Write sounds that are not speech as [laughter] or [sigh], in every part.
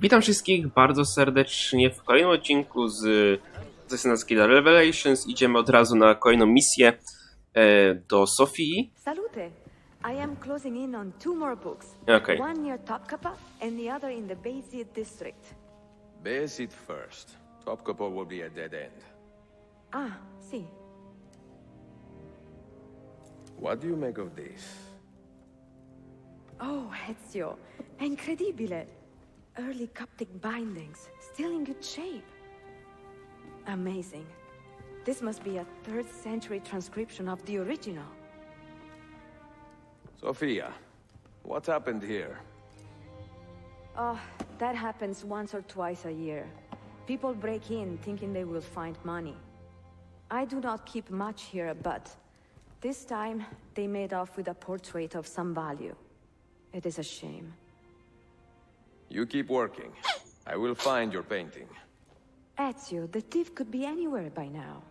Witam wszystkich bardzo serdecznie w kolejnym odcinku z Assassin's Creed Revelations. Idziemy od razu na kolejną misję e, do Sofii. Salute. I am closing in on two more books. Okay. One near Topkapı and the other in the Bayezid district. Basic first. Topkapi will be a dead end. Ah, see. What do you make of this? Oh, Ezio. Incredibile. Early Coptic bindings, still in good shape. Amazing. This must be a third century transcription of the original. Sophia, what happened here? Oh, that happens once or twice a year. People break in thinking they will find money. I do not keep much here, but this time they made off with a portrait of some value. It is a shame. You keep working. I will find your painting. Ezio, the thief could be anywhere by now.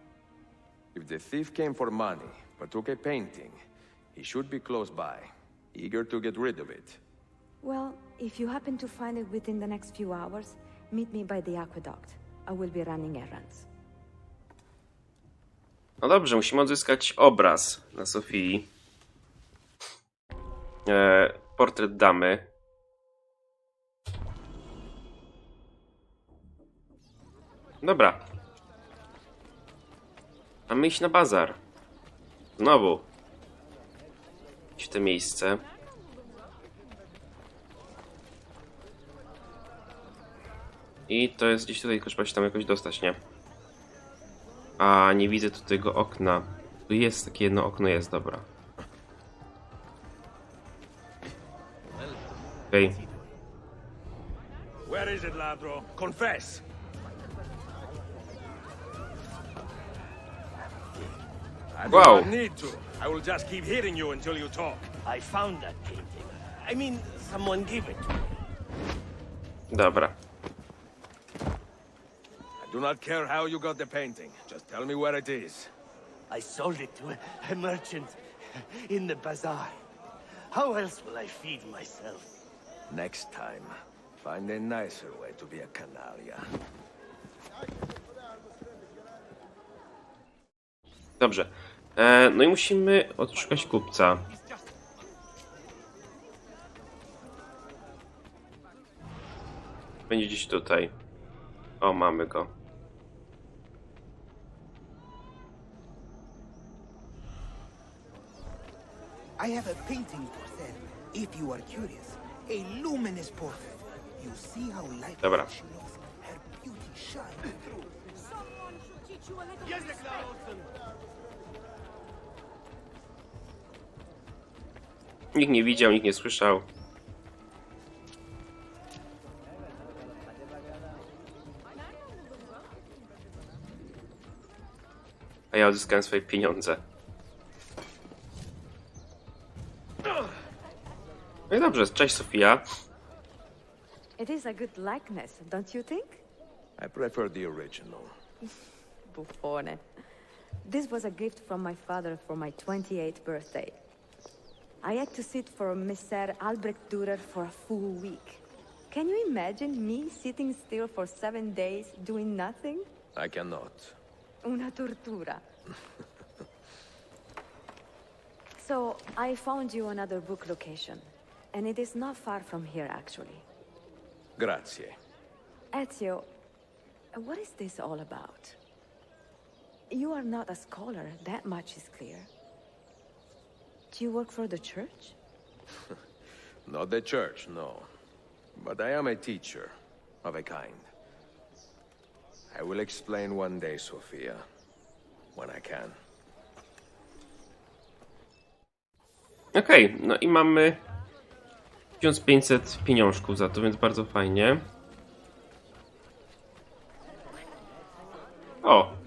If the thief came for money, but took a painting, he should be close by, eager to get rid of it. Well, if you happen to find it within the next few hours, meet me by the aqueduct. I will be running errands. No dobrze, musimy odzyskać obraz na Sofii. E, portret damy. Dobra. Mamy iść na bazar. Znowu. W to miejsce. I to jest gdzieś tutaj, tylko trzeba się tam jakoś dostać, nie? A, nie widzę tu tego okna. Tu jest takie jedno okno, jest, dobra. Okej. Where is it, Ladro? Confess! I do Wow. not need to. I will just keep hitting you until you talk. I found that painting. I mean, someone gave it to me. Dobra. I do not care how you got the painting. Just tell me where it is. I sold it to a, a merchant in the bazaar. How else will I feed myself? Next time, find a nicer way to be a canalia. Dobrze. E, no i musimy odszukać kupca. Będzie gdzieś tutaj. O, mamy go. I have a painting for sale, if you are curious. A luminous portrait. You see how light Dobra. her beauty shines through. Nikt nie widział, nikt nie słyszał. A ja odzyskałem swoje pieniądze. No i dobrze, cześć Sofia. It is a good likeness, don't you think? I prefer the original. [laughs] Buffone. This was a gift from my father for my 28th birthday. I had to sit for Messer Albrecht Dürer for a full week. Can you imagine me sitting still for seven days doing nothing? I cannot. Una tortura. [laughs] so, I found you another book location. And it is not far from here, actually. Grazie. Ezio, what is this all about? You are not a scholar, that much is clear. Do you work for the church? [laughs] Not the church, no. But I am a teacher, of a kind. I will explain one day, Sophia. When I can. Okej, no i mamy 1500 pieniążków za to, więc bardzo fajnie. O!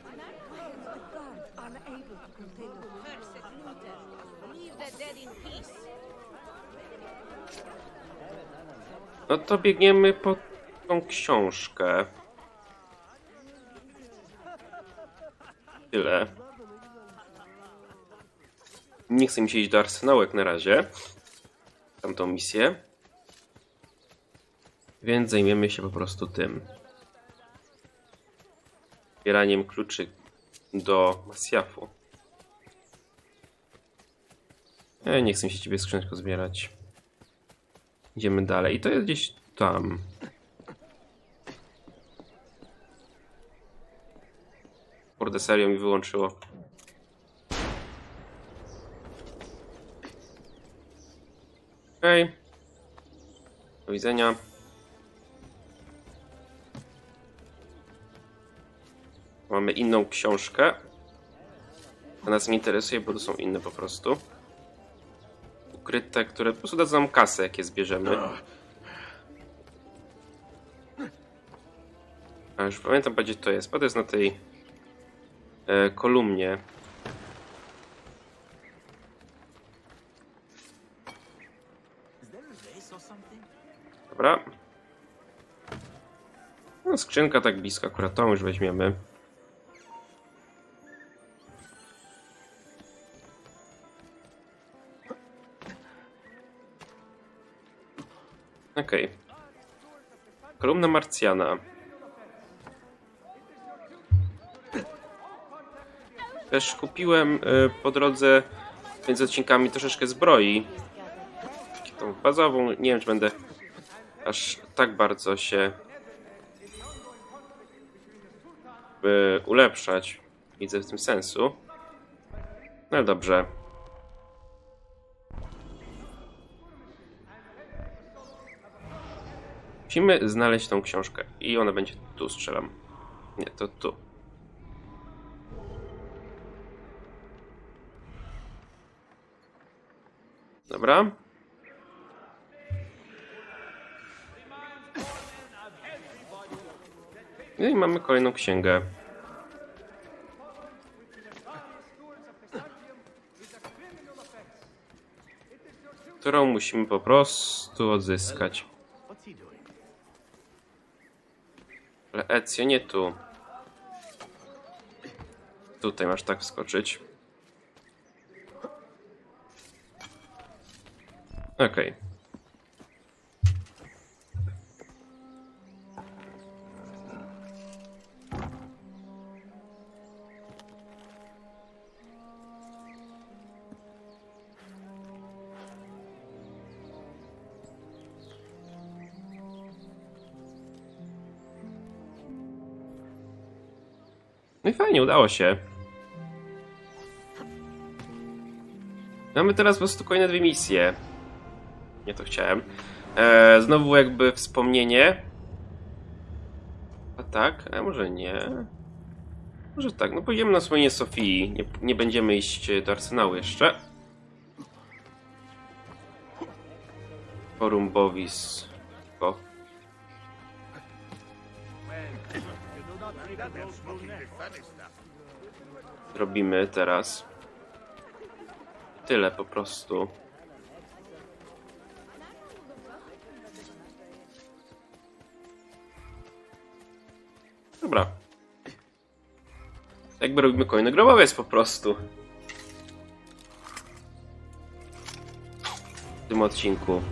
No to biegniemy po tą książkę. Tyle. Nie chcę mi się iść do arsenałek na razie. Tamtą misję. Więc zajmiemy się po prostu tym. Zbieraniem kluczy do Masjafu. E, nie chcę się ciebie skrzyneczko zbierać. Idziemy dalej. I to jest gdzieś tam. Kurde, serio mi wyłączyło. Okej. Do widzenia. Mamy inną książkę. To nas nie interesuje, bo to są inne po prostu. Ukryte, które po prostu dadzą nam kasę, jak je zbierzemy. A już pamiętam, gdzie to jest. Bo to jest na tej e, kolumnie. Dobra. No, skrzynka tak blisko, akurat tą już weźmiemy. Okej. Kolumna Marcjana. Też kupiłem y, po drodze między odcinkami troszeczkę zbroi. Tą bazową. Nie wiem, czy będę aż tak bardzo się by ulepszać. Widzę w tym sensu. No dobrze. Musimy znaleźć tą książkę. I ona będzie tu, strzelam. Nie, to tu. Dobra. No i mamy kolejną księgę. Którą musimy po prostu odzyskać. What's he doing? Ale Ezio nie tu. Tutaj masz tak wskoczyć. Okej. Fajnie, udało się. Mamy teraz po prostu kolejne dwie misje. Nie to chciałem. E, znowu jakby wspomnienie. A tak? A może nie? Może tak. No pojedziemy na wspomnienie Sofii. Nie, nie będziemy iść do Arsenału jeszcze. Forum Bovis. O. Robimy teraz. Tyle po prostu. Dobra. Jakby robimy kolejny grobowiec po prostu. W tym odcinku.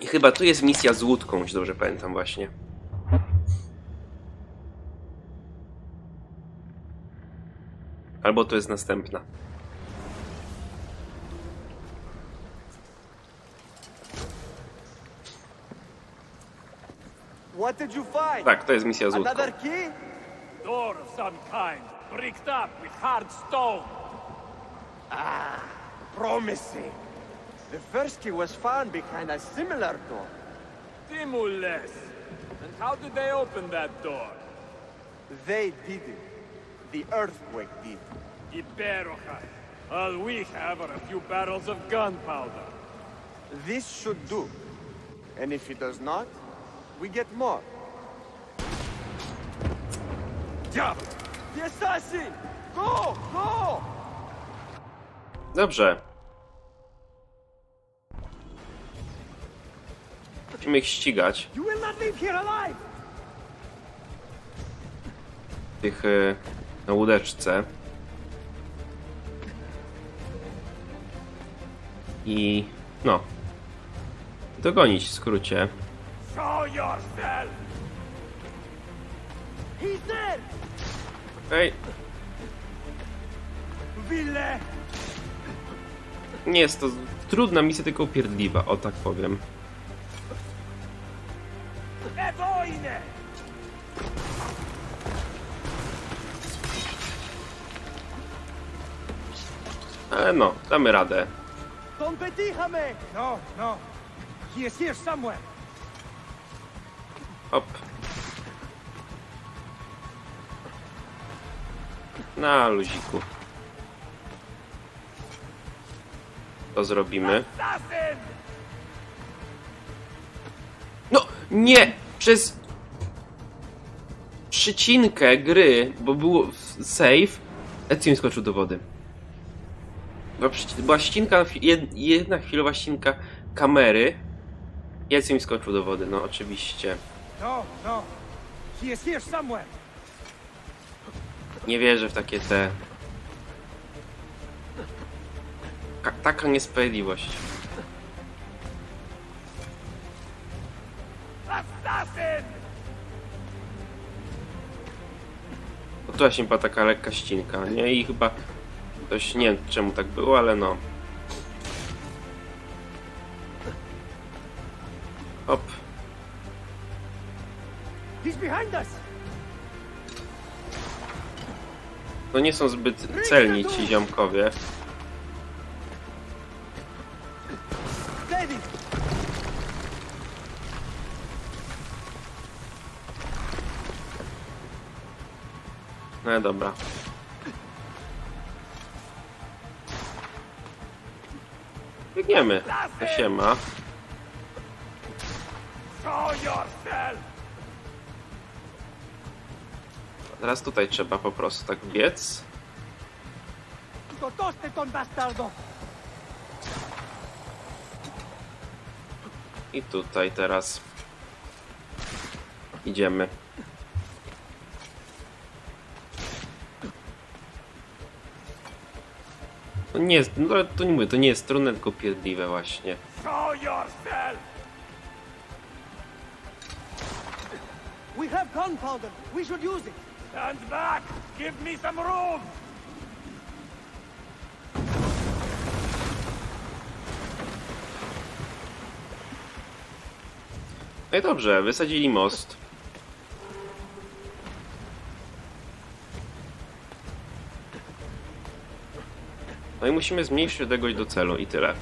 I chyba tu jest misja z łódką, jeśli dobrze pamiętam właśnie. Albo to jest następna. What did you find? Tak, to jest misja z łódką. Another key? Door of some kind, bricked up with hard stone. Promising. The first key was found behind a similar door. Timules. And how did they open that door? They didn't. The earthquake did. Iberoja. All we have are a few barrels of gunpowder. This should do. And if it does not, we get more. Diablo! The assassin! Go! Go! Dobrze. Musimy ich ścigać. You will not leave here alive! Tych y, na łódeczce. i no, dogonić w skrócie. Show yourself! He's there! Okej, Ville! nie jest to trudna misja, tylko upierdliwa, o tak powiem. Ale no, damy radę. No, no. He is here somewhere. Hop. Na luziku. To zrobimy. No, nie! Przez przycinkę gry, bo był save, Ezio skoczył do wody. Była, przyci- była ścinka, jed- jedna chwilowa ścinka kamery Ezio mi skoczył do wody, no oczywiście. No, no. Is here somewhere. Nie wierzę w takie te... Ka- taka niesprawiedliwość. Assassin! No tu właśnie była taka lekka ścinka, nie? I chyba dość nie wiem czemu tak było, ale no. Hop. No nie są zbyt celni ci ziomkowie. No dobra. Biegniemy. To się ma. Teraz tutaj trzeba po prostu tak biec. I tutaj teraz idziemy. To nie jest, no to nie mówię, to nie jest trudne, tylko pierdliwe właśnie. Show yourself! We have gunpowder! We should use it! Stand back! Give me some room! No i dobrze, wysadzili most. No i musimy zmniejszyć odległość do celu i tyle.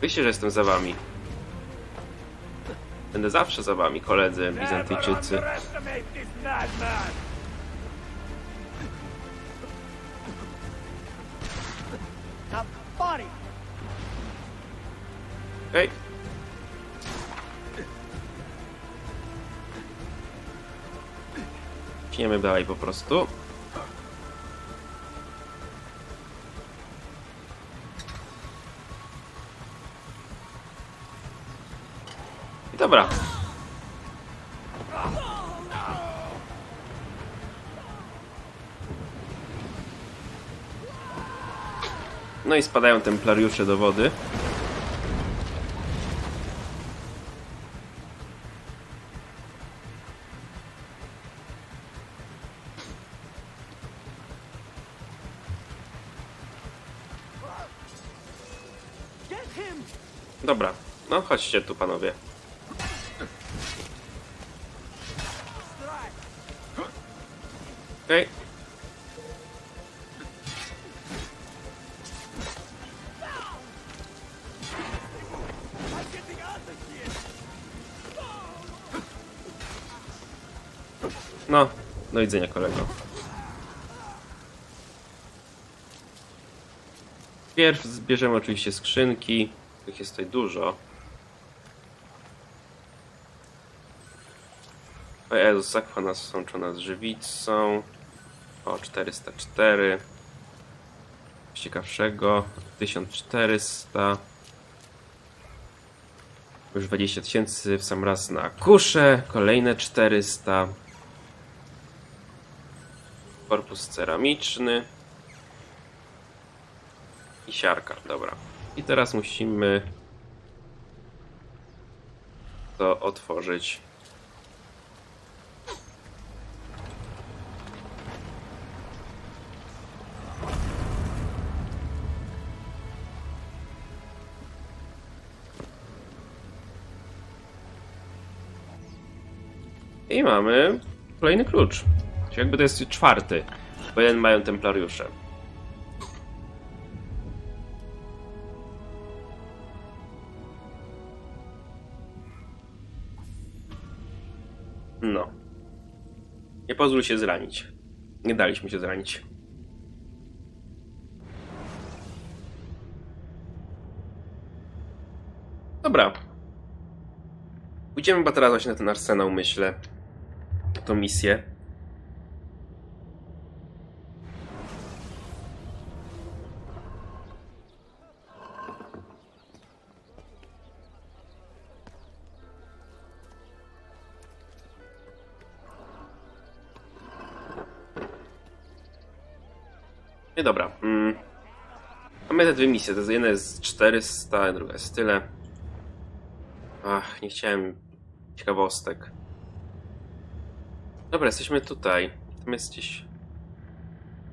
Wyście, że jestem za wami. Będę zawsze za wami, koledzy Bizantyjczycy. underestimate Ciśniemy dalej po prostu. I dobra. No i spadają templariusze do wody. Chodźcie tu panowie. Okej. No, do widzenia kolego. Pierw zbierzemy oczywiście skrzynki, tych jest tutaj dużo. O Jezus, zakwa nas sączona z żywicą. O, 404. Z ciekawszego. 1400. Już 20 tysięcy w sam raz na kuszę. Kolejne 400. Korpus ceramiczny. I siarka, dobra. I teraz musimy to otworzyć. I mamy kolejny klucz. Czyli jakby to jest czwarty, bo jeden mają templariusze. No. Nie pozwól się zranić. Nie daliśmy się zranić. Dobra. Pójdziemy chyba teraz właśnie na ten arsenał, myślę. Tą misję. I dobra. Mm. Mamy te dwie misje. To jedna jest 400, a druga jest tyle. Ach, nie chciałem ciekawostek. Dobra, jesteśmy tutaj. Tam jest gdzieś...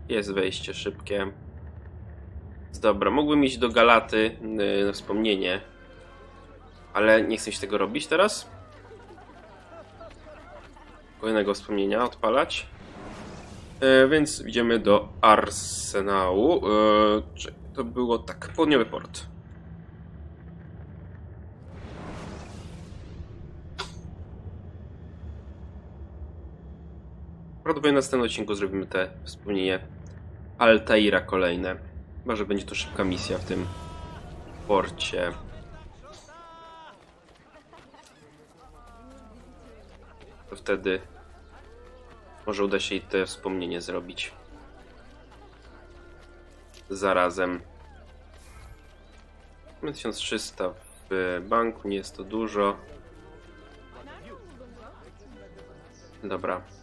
Jest wejście szybkie. Dobra, mógłbym iść do Galaty yy, na wspomnienie. Ale nie chcę tego robić teraz. Kolejnego wspomnienia odpalać. E, więc idziemy do Arsenału. Czy to było tak, południowy port. Prawdopodobnie w następnym odcinku zrobimy te wspomnienie Altaira kolejne. Chyba, że będzie to szybka misja w tym porcie. To wtedy może uda się i te wspomnienie zrobić. Zarazem. Mamy 1300 w banku, nie jest to dużo. Dobra.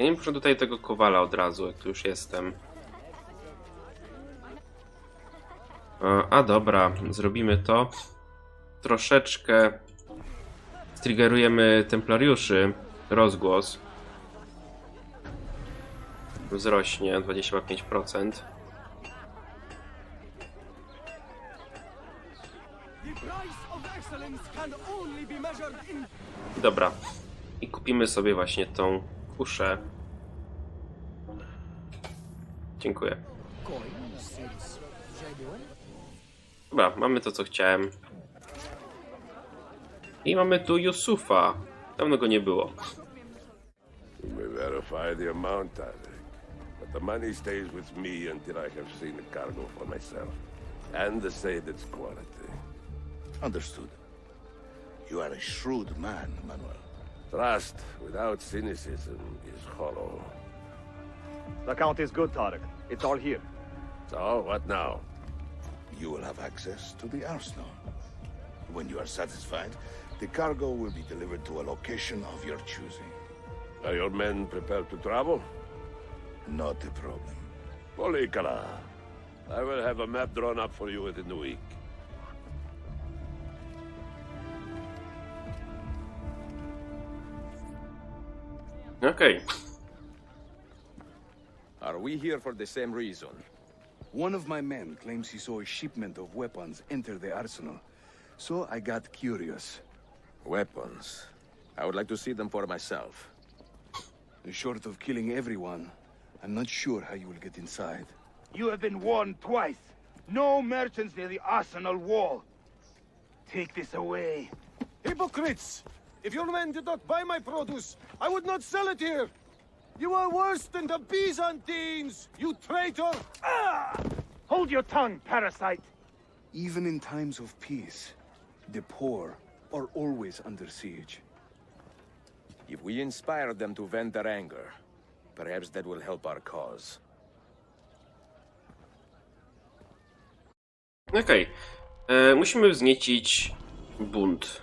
Ja nie muszę tutaj tego kowala od razu, jak tu już jestem. A, a dobra, zrobimy to. Troszeczkę striggerujemy templariuszy. Rozgłos wzrośnie 25%. Dobra. I kupimy sobie właśnie tą kuszę. Dziękuję. Dobra, mamy to co chciałem. I mamy tu Yusufa. Dawno go nie było. We verify the amount, I think. But the money stays with me until I have seen the cargo for myself. And the say its quality. Understood. You are a shrewd man, Manuel. Trust without cynicism is hollow. The count is good, Tarek. It's all here. So, what now? You will have access to the arsenal. When you are satisfied, the cargo will be delivered to a location of your choosing. Are your men prepared to travel? Not a problem. Polikala. I will have a map drawn up for you within the week. Okej. Are we here for the same reason? One of my men claims he saw a shipment of weapons enter the arsenal. So I got curious. Weapons. I would like to see them for myself. Short of killing everyone, I'm not sure how you will get inside. You have been warned twice. No merchants near the arsenal wall. Take this away. Hypocrites! If your men did not buy my produce, I would not sell it here! You are worse than the Byzantines, you traitor! Ah! Hold your tongue, parasite. Even in times of peace, the poor are always under siege. If we inspire them to vent their anger, perhaps that will help our cause. Okej. E, Musimy wzniecić bunt.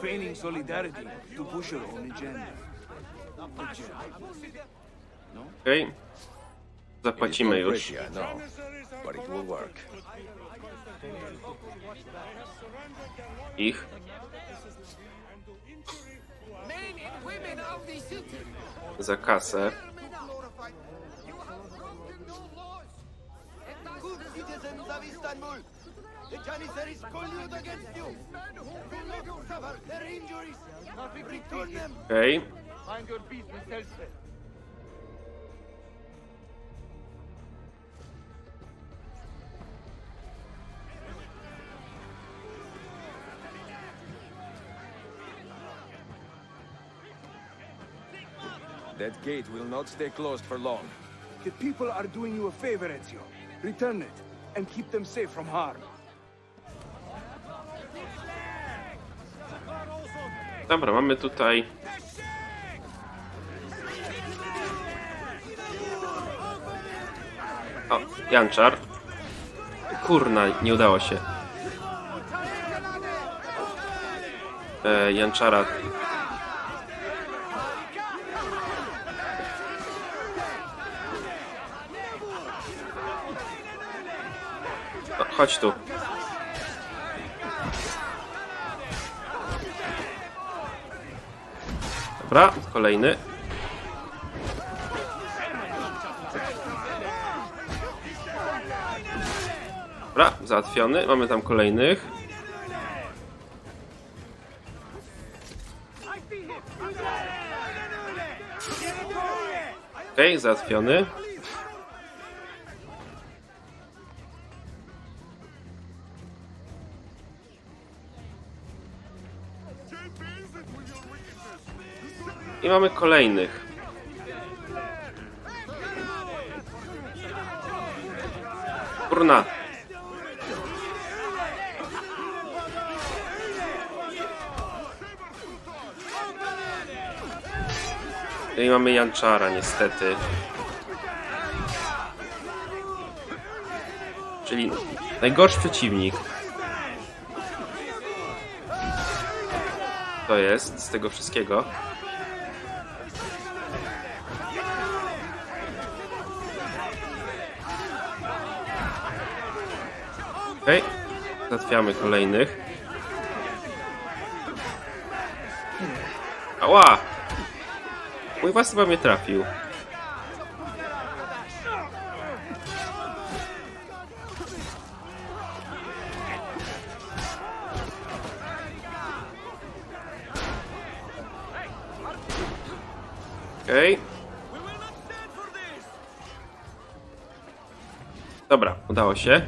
Feigning solidarity to push your own agenda. Okej. Zapłacimy It is już. know, but it will work. Ich. Za kasę. Good citizens of Istanbul, the Janissaries collude against you. Do not suffer their injuries. Return them. Okej. Find your peace with Selce. That gate will not stay closed for long. The people are doing you a favor, Ezio. Return it, and keep them safe from harm. Dobra, mamy tutaj. O, Janczar. Kurna, nie udało się. E, Janczara. Chodź tu. Dobra, kolejny. Dobra, załatwiony. Mamy tam kolejnych. Okej, załatwiony. Mamy kolejnych. Kurna. No i mamy Janczara niestety. Czyli najgorszy przeciwnik. To jest z tego wszystkiego. Załatwiamy kolejnych. Ała! Mój własny chyba mnie trafił. Okej. Dobra, udało się.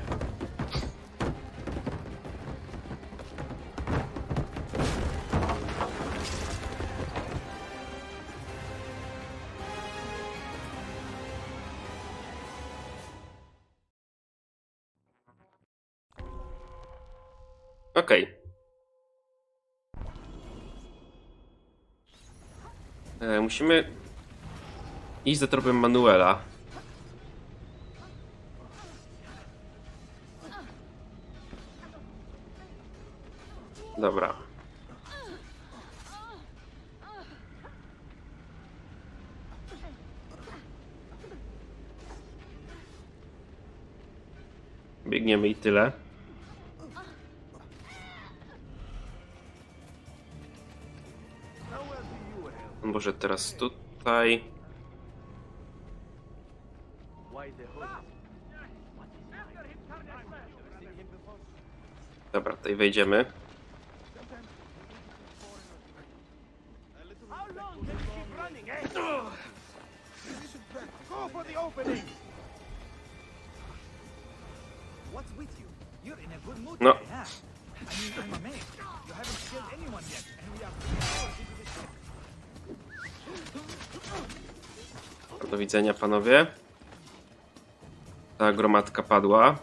Musimy iść za tropem Manuela. Dobra. Biegniemy i tyle. Może teraz tutaj. Dobra, tutaj wejdziemy. No. Do widzenia, panowie. Ta gromadka padła.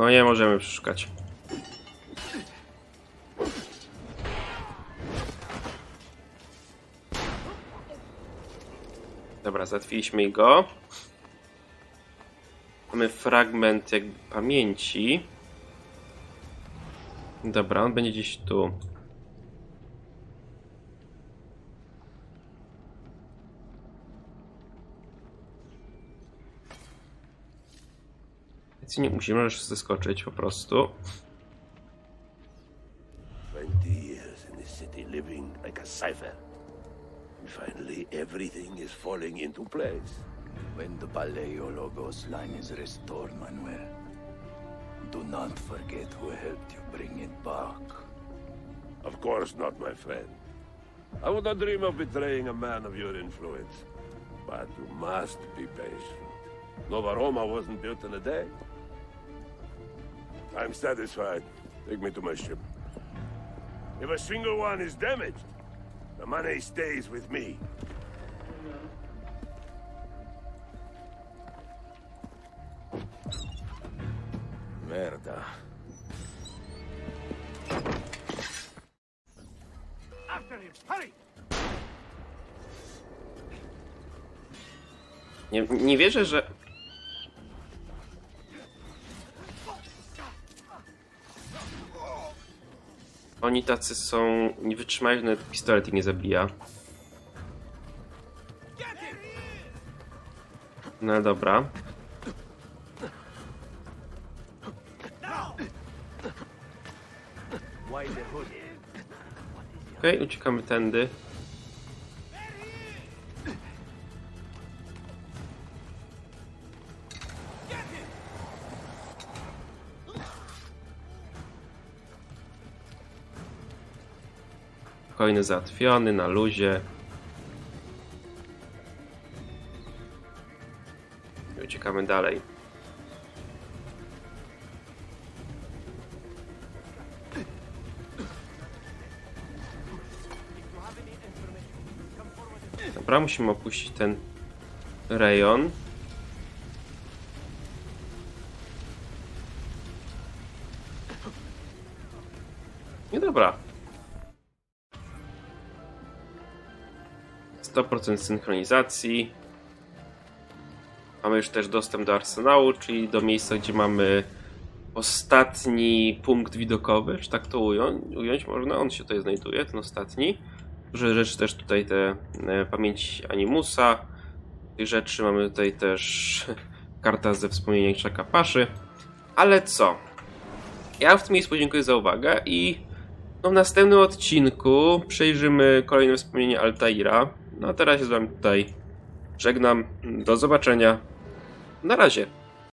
No nie możemy przeszukać. Dobra, zatwiliśmy go. Mamy fragment jakby pamięci. Dobra, on będzie gdzieś tu. Więc nie musimy już zeskoczyć po prostu. 20 years in this city living like a cipher. Finally, everything is falling into place. When the Paleologos line is restored, Manuel, do not forget who helped you bring it back. Of course not, my friend. I would not dream of betraying a man of your influence. But you must be patient. Nova Roma wasn't built in a day. I'm satisfied. Take me to my ship. If a single one is damaged, the money stays with me. Merda. After him! Hurry! Nie, nie wierzę, że. Oni tacy są. Nie wytrzymają, nawet pistolet ich nie zabija. No dobra. Okej, uciekamy tędy. Spokojny, załatwiony, na luzie. I uciekamy dalej. Dobra, musimy opuścić ten rejon. Nie dobra. 100% synchronizacji. Mamy już też dostęp do arsenału, czyli do miejsca, gdzie mamy ostatni punkt widokowy, czy tak to ująć, można. On się tutaj znajduje, ten ostatni. Duże rzeczy też tutaj te e, pamięć Animusa. Tych rzeczy mamy tutaj też [laughs] karta ze wspomnienia Czaka Paszy. Ale co? Ja w tym miejscu dziękuję za uwagę i no w następnym odcinku przejrzymy kolejne wspomnienie Altaira. No a teraz się z wami tutaj żegnam. Do zobaczenia. Na razie.